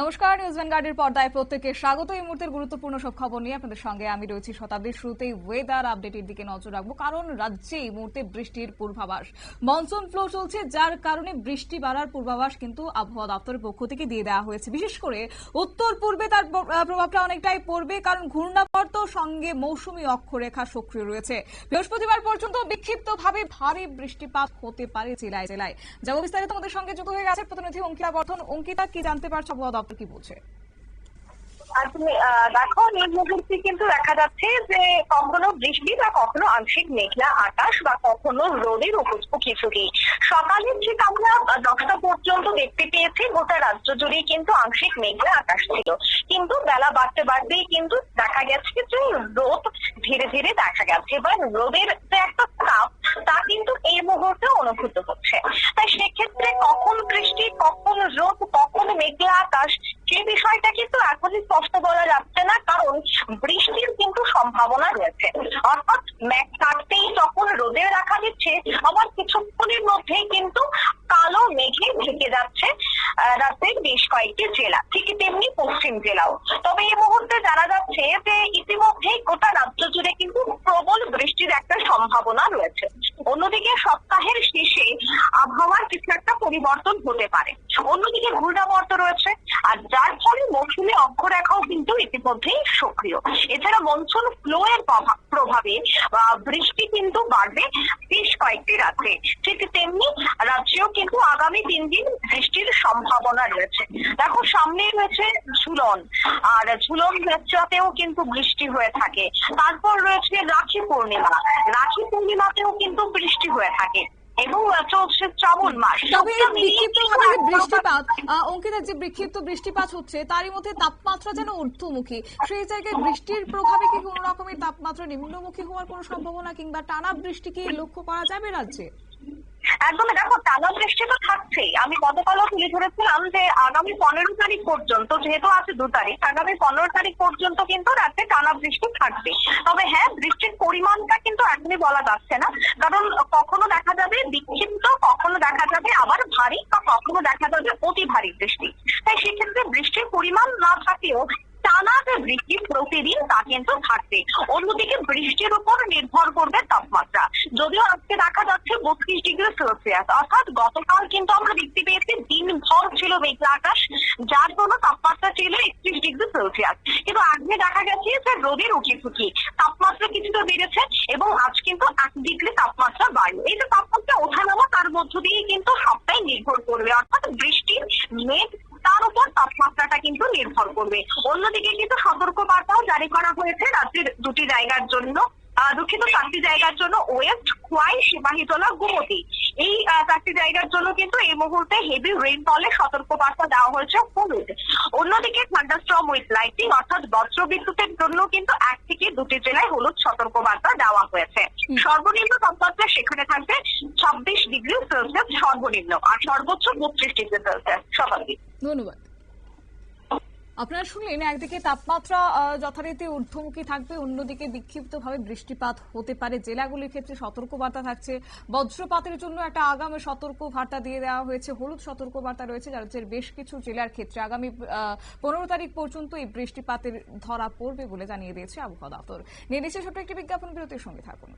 নমস্কার নিউজ ভ্যানগার্ডের পর্দায় প্রত্যেককে স্বাগত। এই মুহূর্তের গুরুত্বপূর্ণ সব খবর নিয়ে আপনাদের সঙ্গে আমি রয়েছি শতাব্দীর শুরুতেই। ওয়েদার আপডেটের দিকে নজর রাখব, কারণ রাজ্যে এই মুহূর্তে বৃষ্টির পূর্বাভাস। মনসুন ফ্লো চলছে, যার কারণে বৃষ্টি বাড়ার পূর্বাভাস কিন্তু আবহাওয়া দপ্তরের পক্ষ থেকে দিয়ে দেওয়া হয়েছে। বিশেষ করে উত্তর পূর্বে তার প্রভাবটা অনেকটাই পড়বে, কারণ ঘূর্ণাবর্ত সঙ্গে মৌসুমি অক্ষরেখা সক্রিয় রয়েছে। বৃহস্পতিবার পর্যন্ত বিক্ষিপ্তভাবে ভারী বৃষ্টিপাত হতে পারে জেলায় জেলায়। যাব বিস্তারিত আমাদের সঙ্গে যুক্ত হয়ে গেছে প্রতিনিধি অঙ্কিতা বর্ধন। অঙ্কিতা, কি জানতে পারছ আবহাওয়া দপ্তর কি বলছে? দেখো এই মুহূর্তে কিন্তু দেখা যাচ্ছে যে কখনো বৃষ্টি বা কখনো আংশিক মেঘলা আকাশ বা কখনো রোদের উপস্থিতি সকালের ঠিক আমরা দশটা পর্যন্ত দেখতে পেয়েছি, গোটা রাজ্য জুড়েই কিন্তু আংশিক মেঘলা আকাশ ছিল। কিন্তু বেলা বাড়তে বাড়তেই কিন্তু দেখা গেছে যে রোদ ধীরে ধীরে দেখা গেছে। এবার রোদের যে একটা তাপ, তা কিন্তু এই মুহূর্তে অনুভূত হচ্ছে। তাই সেক্ষেত্রে কখন বৃষ্টি, কখন রোদ, কখন মেঘলা আকাশ, সে বিষয়টা কিন্তু এখনই স্পষ্ট বলা যাচ্ছে না, কারণ বৃষ্টির কিন্তু সম্ভাবনা রয়েছে। অর্থাৎ মেঘ কাটতেই যখন রোদে রাখা দিচ্ছে, আবার কিছুক্ষণের মধ্যেই কিন্তু কালো মেঘে ঢেকে যাচ্ছে রাজ্যের বেশ কয়েকটি জেলা, ঠিক তেমনি পশ্চিম জেলাও। তবে এই মুহূর্তে জানা যাচ্ছে যে ইতিমধ্যেই গোটা রাজ্য জুড়ে কিন্তু প্রবল বৃষ্টির একটা সম্ভাবনা রয়েছে। অন্যদিকে সপ্তাহের শেষে আবহাওয়ার কিছু একটা পরিবর্তন হতে পারে। অন্যদিকে ঘূর্ণাবর্ত রয়েছে, আর যার ফলে মৌসুমী অক্ষরেখাও কিন্তু ইতিমধ্যেই সক্রিয়। এছাড়া মনসুন ফ্লো এর প্রভাবে বৃষ্টি কিন্তু বাড়বে বেশ কয়েকটি রাত্রে। ঠিক তেমনি রাজ্যেও কিন্তু আগামী তিন দিন বৃষ্টির সম্ভাবনা রয়েছে। দেখো সামনে রয়েছে ঝুলন। আর ঝুলন যাত্রাতেও কিন্তু বৃষ্টি হয়ে থাকে। তারপর রয়েছে রাখি পূর্ণিমা। রাখি পূর্ণিমাতেও কিন্তু বৃষ্টি হয়ে থাকে। এবং চলছে শ্রাবণ মাস। তবে এই সবটা মিলিয়ে বিক্ষিপ্ত মানে বৃষ্টিপাত আহ, অঙ্কিতা যে বিক্ষিপ্ত বৃষ্টিপাত হচ্ছে তারই মধ্যে তাপমাত্রা যেন ঊর্ধ্বমুখী। সেই জায়গায় বৃষ্টির প্রভাবে কি কোনো রকমের তাপমাত্রা নিম্নমুখী হওয়ার কোনো সম্ভাবনা কিংবা টানা বৃষ্টি কি লক্ষ্য করা যাবে রাজ্যে? একদমই দেখো টানা বৃষ্টি তো থাকছেই। আমি গতকালও তুলে ধরেছিলাম যে আগামী পনেরো তারিখ পর্যন্ত, যেহেতু আছে দু তারিখ, আগামী পনেরো তারিখ পর্যন্ত কিন্তু রাতে টানা বৃষ্টি থাকবে। তবে হ্যাঁ বৃষ্টির পরিমাণটা কিন্তু একদমই বলা যাচ্ছে না। কারণ কখনো দেখা যাবে বিক্ষিপ্ত, কখনো দেখা যাবে আবার ভারী, বা কখনো দেখা যাবে অতি ভারী বৃষ্টি। তাই সেক্ষেত্রে বৃষ্টির পরিমাণ না থাকলেও টানা যে বৃষ্টি প্রতিদিন তা কিন্তু থাকবে। অন্যদিকে বৃষ্টির উপর নির্ভর করবে তাপমাত্রা। যদিও আজকে দেখা যাচ্ছে বত্রিশ ডিগ্রি সেলসিয়াস, অর্থাৎ গতকাল কিন্তু আমরা দেখতে পেয়েছি দিনভর ছিল মেঘলা আকাশ, যার জন্য তাপমাত্রা ছিল একত্রিশ ডিগ্রি সেলসিয়াস। কিন্তু আজকে দেখা গেছে যে রোদের উঠি ফুটি তাপমাত্রা কিছুটা বেড়েছে এবং আজ কিন্তু এক ডিগ্রি তাপমাত্রা বাড়বে। এই যে তাপমাত্রা ওঠানামা, তার মধ্য দিয়ে কিন্তু সবটাই নির্ভর করবে। অর্থাৎ বৃষ্টির মেঘ তাপমাত্রাটা কিন্তু নির্ভর করবে। অন্যদিকে কিন্তু সতর্ক বার্তাও জারি করা হয়েছে রাজ্যের দুটি জায়গার জন্য। দুঃখিত চারটি জায়গার জন্য ওয়েস্ট খোয়াই সিপাহীজলা গুমতি। এই চারটি জায়গার জন্য কিন্তু এই মুহূর্তে হেভি রেইনফলের সতর্ক বার্তা দেওয়া হয়েছে হলুদ। অন্যদিকে থান্ডারস্টর্ম উইথ লাইটিং অর্থাৎ বজ্র বিদ্যুতের জন্য কিন্তু এক থেকে দুটি জেলায় হলুদ সতর্ক বার্তা দেওয়া হয়েছে। সর্বনিম্ন তাপমাত্রা সেখানে থাকবে ছাব্বিশ ডিগ্রি সেলসিয়াস সর্বনিম্ন আর সর্বোচ্চ বত্রিশ ডিগ্রি সেলসিয়াস সকালে ধন্যবাদ। আপনারা শুনলেন, একদিকে তাপমাত্রা যথারীতি ঊর্ধ্বমুখী থাকবে, অন্যদিকে বিক্ষিপ্তভাবে বৃষ্টিপাত হতে পারে। জেলাগুলির ক্ষেত্রে সতর্কবার্তা থাকছে। বজ্রপাতের জন্য একটা আগামী সতর্ক বার্তা দিয়ে দেওয়া হয়েছে। হলুদ সতর্ক বার্তা রয়েছে রাজ্যের বেশ কিছু জেলার ক্ষেত্রে আগামী পনেরো তারিখ পর্যন্ত এই বৃষ্টিপাতের ধরা পড়বে বলে জানিয়ে দিয়েছে আবহাওয়া দপ্তর। নিয়ে নিচ্ছে ছোট্ট একটি বিজ্ঞাপন, বিরতির সঙ্গে থাকুন।